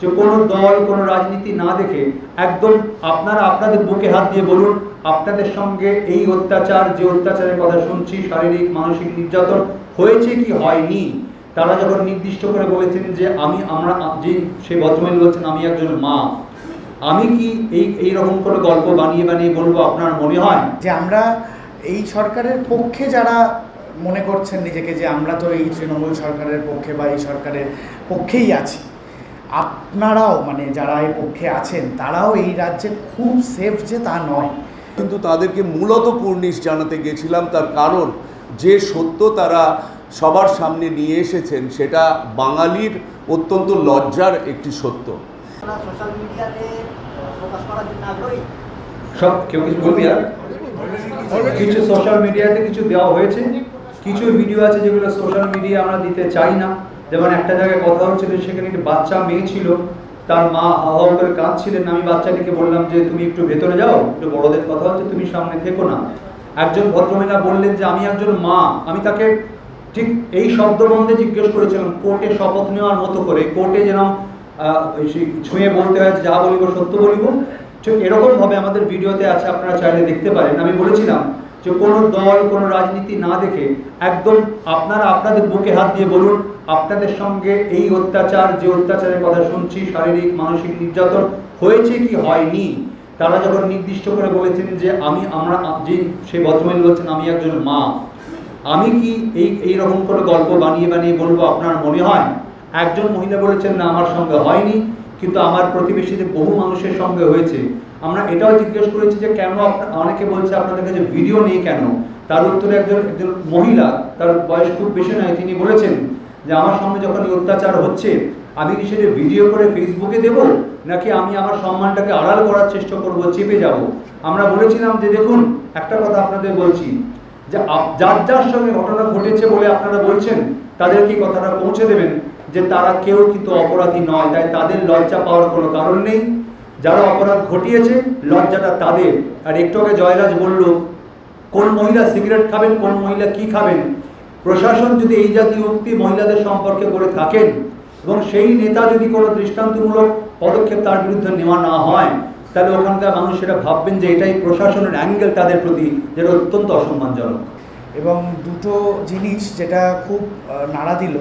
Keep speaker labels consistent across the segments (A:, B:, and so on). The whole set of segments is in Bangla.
A: যে কোনো দল, কোনো রাজনীতি না দেখে একদম আপনারা আপনাদের বুকে হাত দিয়ে বলুন, আপনাদের সঙ্গে এই অত্যাচার, যে অত্যাচারের কথা শুনছি, শারীরিক, মানসিক নির্যাতন হয়েছে কি হয়নি? তারা যখন নির্দিষ্ট করে বলেছেন যে আমি, আমরা, যে সেই ভদ্রমহিলা বলছেন, আমি একজন মা। আমি কি এই এই রকম করে গল্প বানিয়ে বানিয়ে বলব আপনার মনে হয়?
B: যে আমরা এই সরকারের পক্ষে যারা মনে করছেন নিজেকে যে আমরা তো এই তৃণমূল সরকারের পক্ষে বা এই সরকারের পক্ষেই আছি আপনারাও মানে যারা এই পক্ষে আছেন তারাও এই রাজ্যে খুব সেফ যে তা নয়।
C: কিন্তু তাদেরকে মূলত কুর্নিশ জানাতে গেছিলাম তার কারণ যে সত্য তারা সবার সামনে নিয়ে এসেছেন সেটা বাঙালির অত্যন্ত লজ্জার একটি সত্য।
A: সব কেউ কিছু বলবি কিছু সোশ্যাল মিডিয়াতে কিছু দেওয়া হয়েছে কিছু ভিডিও আছে যেগুলো সোশ্যাল মিডিয়া আমরা দিতে চাই না। যেমন একটা জায়গায় কথা হচ্ছিল, সেখানে একটি বাচ্চা মেয়ে ছিল, তার মা হাওয়া করে কাঁদছিলেন। আমি বাচ্চাটিকে বললাম যে, তুমি একটু ভেতরে যাও, একটু বড়দের কথা হচ্ছে, তুমি সামনে থেকো না। একজন ভদ্রমহিলা বললেন যে, আমি একজন মা। আমি তাকে ঠিক এই শব্দ শব্দবন্ধে জিজ্ঞেস করেছিলাম, কোর্টে শপথ নেওয়ার মতো করে, কোর্টে যেন ছুঁয়ে বলতে হয় যে বলিব সত্য বলিব, ঠিক এরকম ভাবে আমাদের ভিডিওতে আছে, আপনারা চাইলে দেখতে পারেন। আমি বলেছিলাম যে, কোনো দল, কোনো রাজনীতি না দেখে একদম আপনারা আপনাদের বুকে হাত দিয়ে বলুন আপনাদের সঙ্গে এই অত্যাচার, যে অত্যাচারের কথা শুনছি, শারীরিক, মানসিক নির্যাতন হয়েছে কি হয়নি? তারা যখন নির্দিষ্ট করে বলেছেন যে আমি, আমরা, যে সে ভদ্রমহিলা বলছেন, আমি একজন মা। আমি কি এই এই রকম করে গল্প বানিয়ে বানিয়ে বলব আপনার মনে হয়? একজন মহিলা বলেছেন, না, আমার সঙ্গে হয়নি। কিন্তু আমার প্রতিবেশীদের বহু মানুষের সঙ্গে হয়েছে। আমরা এটাও জিজ্ঞেস করেছি যে কেন অনেকে বলছে আপনাদের কাছে ভিডিও নেই কেন? তার উত্তরে একজন একজন মহিলা, তার বয়স খুব বেশি নয়, তিনি বলেছেন যে আমার সঙ্গে যখন অত্যাচার হচ্ছে, আমি কি সেটা ভিডিও করে ফেসবুকে দেব? নাকি আমি আমার সম্মানটাকে আড়াল করার চেষ্টা করব, চেপে যাব? আমরা বলেছিলাম যে দেখুন, একটা কথা আপনাদের বলছি, যে যার যার সঙ্গে ঘটনা ঘটেছে বলে আপনারা বলছেন, তাদের কি কথাটা পৌঁছে দেবেন? যে তারা কেউ কিন্তু অপরাধী নয়, তাই তাদের লজ্জা পাওয়ার কোনো কারণ নেই। যারা অপরাধ ঘটিয়েছে, লজ্জাটা তাদের। আর একটু আগে জয়রাজ বলল, কোন মহিলা সিগারেট খাবেন, কোন মহিলা কি খাবেন? প্রশাসন যদি এই জাতীয় উক্তি মহিলাদের সম্পর্কে করে থাকেন এবং সেই নেতা যদি কোনো দৃষ্টান্তমূলক পদক্ষেপ তার বিরুদ্ধে নেওয়া না হয়, তাহলে ওখানকার মানুষেরা ভাববেন যে এটাই প্রশাসনের অ্যাঙ্গেল তাদের প্রতি যেটা অত্যন্ত অসম্মানজনক।
B: এবং দুটো জিনিস যেটা খুব নাড়া দিল।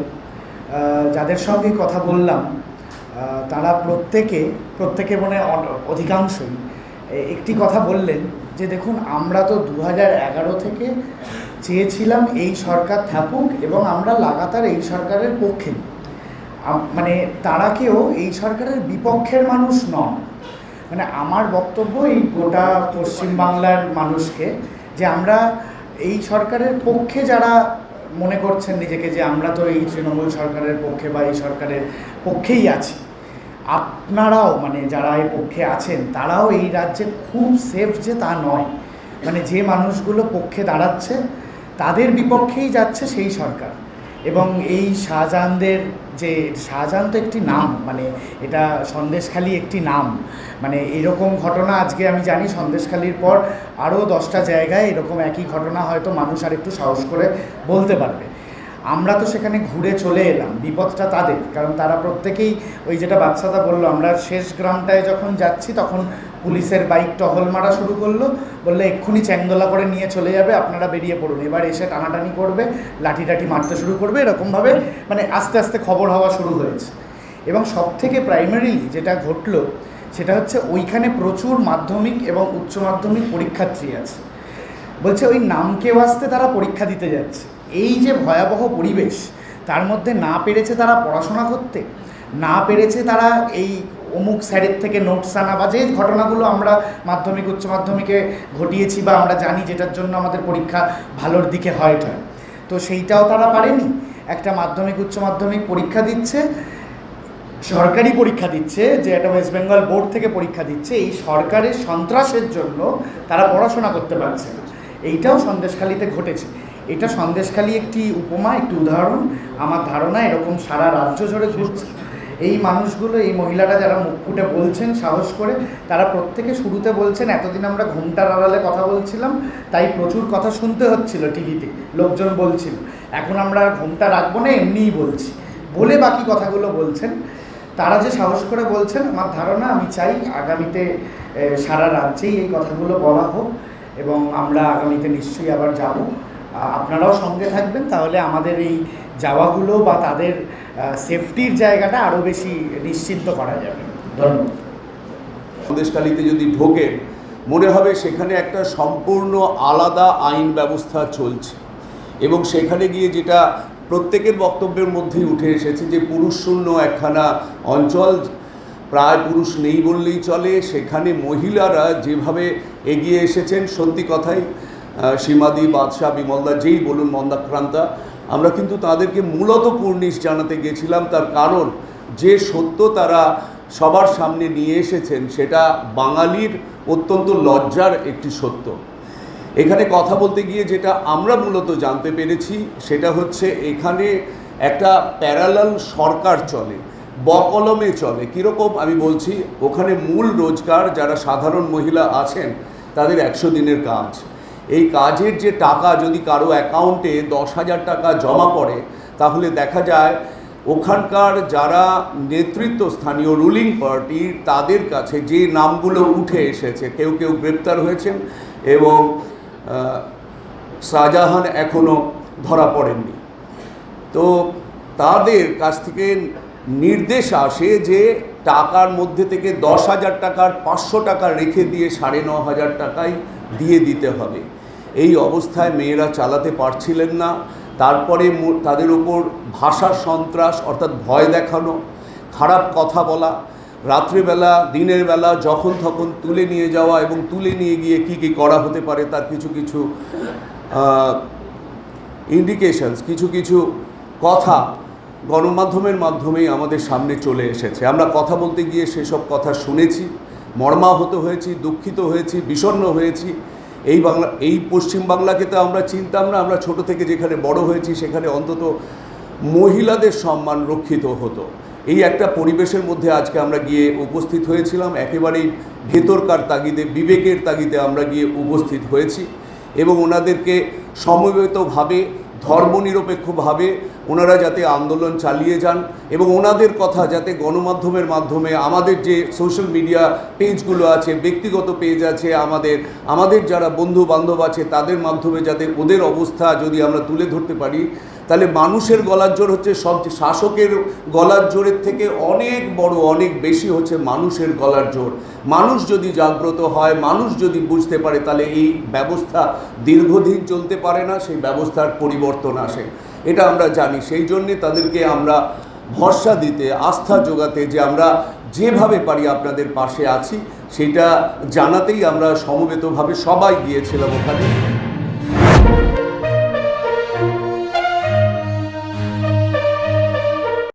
B: যাদের সঙ্গে কথা বললাম তারা প্রত্যেকে প্রত্যেকে মানে অধিকাংশই একটি কথা বললেন যে দেখুন, আমরা তো দু থেকে চেয়েছিলাম এই সরকার থাকুক এবং আমরা লাগাতার এই সরকারের পক্ষে। মানে তারা কেউ এই সরকারের বিপক্ষের মানুষ নন। মানে আমার বক্তব্য এই গোটা পশ্চিমবাংলার মানুষকে যে আমরা এই সরকারের পক্ষে যারা মনে করছেন নিজেকে যে আমরা তো এই তৃণমূল সরকারের পক্ষে বা এই সরকারের পক্ষেই আছি। আপনারাও মানে যারা এই পক্ষে আছেন, তারাও এই রাজ্যে খুব সেফ যে তা নয়। মানে যে মানুষগুলো পক্ষে দাঁড়াচ্ছে তাদের বিপক্ষেই যাচ্ছে সেই সরকার। এবং এই শাহজাহানদের যে, শাহজাহান তো একটি নাম মানে এটা সন্দেশখালী একটি নাম। মানে এরকম ঘটনা আজকে আমি জানি সন্দেশখালীর পর আরও দশটা জায়গায় এরকম একই ঘটনা হয়তো মানুষ আর একটু সাহস করে বলতে পারবে। আমরা তো সেখানে ঘুরে চলে এলাম, বিপদটা তাদের। কারণ তারা প্রত্যেকেই ওই যেটা বাচ্চাদা বলল, আমরা শেষ গ্রামটায় যখন যাচ্ছি তখন পুলিশের বাইক টহল মারা শুরু করল, বললে এক্ষুনি চ্যাংদোলা করে নিয়ে চলে যাবে, আপনারা বেরিয়ে পড়ুন। এবার এসে টানাটানি করবে লাঠি টাঠি মারতে শুরু করবে, এরকমভাবে মানে আস্তে আস্তে খবর হওয়া শুরু হয়েছে। এবং সব থেকে প্রাইমারিলি যেটা ঘটলো, সেটা হচ্ছে ওইখানে প্রচুর মাধ্যমিক এবং উচ্চ মাধ্যমিক পরীক্ষার্থী আছে। বলছে ওই নামকে বাঁচতে তারা পরীক্ষা দিতে যাচ্ছে। এই যে ভয়াবহ পরিবেশ, তার মধ্যে না পেরেছে তারা পড়াশোনা করতে, না পেরেছে তারা এই অমুক স্যারের থেকে নোটস আনা বা যে ঘটনাগুলো আমরা মাধ্যমিক, উচ্চ মাধ্যমিকে ঘটিয়েছি বা আমরা জানি যেটার জন্য আমাদের পরীক্ষা ভালোর দিকে হয় তো সেইটাও তারা পারেনি। একটা মাধ্যমিক, উচ্চ মাধ্যমিক পরীক্ষা দিচ্ছে, সরকারি পরীক্ষা দিচ্ছে, যে একটা ওয়েস্ট বেঙ্গল বোর্ড থেকে পরীক্ষা দিচ্ছে, এই সরকারের সন্ত্রাসের জন্য তারা পড়াশোনা করতে পারছে না। এইটাও সন্দেশখালিতে ঘটেছে। এটা সন্দেশখালি একটি উপমা, একটি উদাহরণ। আমার ধারণা এরকম সারা রাজ্য জুড়ে ঘুরছে এই মানুষগুলো, এই মহিলারা যারা মুখ ফুটে বলছেন, সাহস করে, তারা প্রত্যেকে শুরুতে বলছেন, এতদিন আমরা ঘুমটার আড়ালে কথা বলছিলাম, তাই প্রচুর কথা শুনতে হচ্ছিল টিভিতে, লোকজন বলছিল। এখন আমরা ঘুমটা রাখব না, এমনিই বলছি। বলে বাকি কথাগুলো বলছেন। তারা যে সাহস করে বলছেন, আমার ধারণা আমি চাই আগামীতে সারা রাজ্যেই এই কথাগুলো বলা হোক এবং আমরা আগামীতে নিশ্চয়ই আবার যাব। আপনারাও সঙ্গে থাকবেন, তাহলে আমাদের এই যাওয়াগুলো বা তাদের সেফটির জায়গাটা আরও বেশি নিশ্চিন্ত করা যাবে। ধন্যবাদ।
C: সন্দেশখালিতে যদি ঢোকেন মনে হবে সেখানে একটা সম্পূর্ণ আলাদা আইন ব্যবস্থা চলছে। এবং সেখানে গিয়ে যেটা প্রত্যেকের বক্তব্যের মধ্যেই উঠে এসেছে যে পুরুষ শূন্য একখানা অঞ্চল, প্রায় পুরুষ নেই বললেই চলে, সেখানে মহিলারা যেভাবে এগিয়ে এসেছেন, সত্যি কথাই সীমাদি বাদশাহ, বিমলদা, যেই বলুন মন্দাক্রান্তা আমরা কিন্তু তাদেরকে মূলত কুর্নিশ জানাতে গেছিলাম। তার কারণ, যে সত্য তারা সবার সামনে নিয়ে এসেছেন, সেটা বাঙালির অত্যন্ত লজ্জার একটি সত্য। এখানে কথা বলতে গিয়ে যেটা আমরা মূলত জানতে পেরেছি, সেটা হচ্ছে এখানে একটা প্যারালাল সরকার চলে, বকলমে চলে। কীরকম আমি বলছি, ওখানে মূল রোজগার যারা সাধারণ মহিলা আছেন, তাদের একশো দিনের কাজ। এই কাজের যে টাকা যদি কারও অ্যাকাউন্টে দশ হাজার টাকা জমা পড়ে, তাহলে দেখা যায় ওখানকার যারা নেতৃত্ব, স্থানীয় রুলিং পার্টির তাদের কাছে যে নামগুলো উঠে এসেছে, কেউ কেউ গ্রেপ্তার হয়েছেন এবং শাহজাহান এখনও ধরা পড়েননি। তো তাদের কাছ থেকে নির্দেশ আসে যে টাকার মধ্যে থেকে দশ হাজার টাকার পাঁচশো টাকা রেখে দিয়ে সাড়ে ন হাজার টাকাই দিয়ে দিতে হবে। এই অবস্থায় মেয়েরা চালাতে পারছিলেন না। তারপরে তাদের ওপর ভাষার সন্ত্রাস অর্থাৎ ভয় দেখানো, খারাপ কথা বলা, রাত্রিবেলা, দিনের বেলা যখন তখন তুলে নিয়ে যাওয়া এবং তুলে নিয়ে গিয়ে কি কি করা হতে পারে তার কিছু কিছু ইন্ডিকেশনস কিছু কিছু কথা গণমাধ্যমের মাধ্যমেই আমাদের সামনে চলে এসেছে। আমরা কথা বলতে গিয়ে সেসব কথা শুনেছি, মর্মাহত হয়েছি, দুঃখিত হয়েছি, বিষণ্ণ হয়েছি। এই বাংলা, এই পশ্চিম বাংলাকে তো আমরা চিনতাম না, আমরা ছোট থেকে যেখানে বড় হয়েছি সেখানে অন্তত মহিলাদের সম্মান রক্ষিত হতো। এই একটা পরিবেশের মধ্যে আজকে আমরা গিয়ে উপস্থিত হয়েছিলাম, একেবারেই ভেতরকার তাগিদে, বিবেকের তাগিদে আমরা গিয়ে উপস্থিত হয়েছি এবং ওনাদেরকে সমবেতভাবে, ধর্মনিরপেক্ষভাবে ওনারা যাতে আন্দোলন চালিয়ে যান এবং ওনাদের কথা যাতে গণমাধ্যমের মাধ্যমে আমাদের যে সোশ্যাল মিডিয়া পেজগুলো আছে, ব্যক্তিগত পেজ আছে, আমাদের আমাদের যারা বন্ধু বান্ধব আছে, তাদের মাধ্যমে যাতে ওদের অবস্থা যদি আমরা তুলে ধরতে পারি, তাহলে মানুষের গলার জোর হচ্ছে সব শাসকের গলার জোরের থেকে অনেক বড়, অনেক বেশি হচ্ছে মানুষের গলার জোর। মানুষ যদি জাগ্রত হয়, মানুষ যদি বুঝতে পারে, তাহলে এই ব্যবস্থা দীর্ঘদিন চলতে পারে না, সেই ব্যবস্থার পরিবর্তন আসে। এটা আমরা জানি। সেই জন্যে তাদেরকে আমরা ভরসা দিতে, আস্থা যোগাতে যে আমরা যেভাবে পারি আপনাদের পাশে আছি, সেটা জানাতেই আমরা সমবেতভাবে সবাই গিয়েছিলাম ওখানে।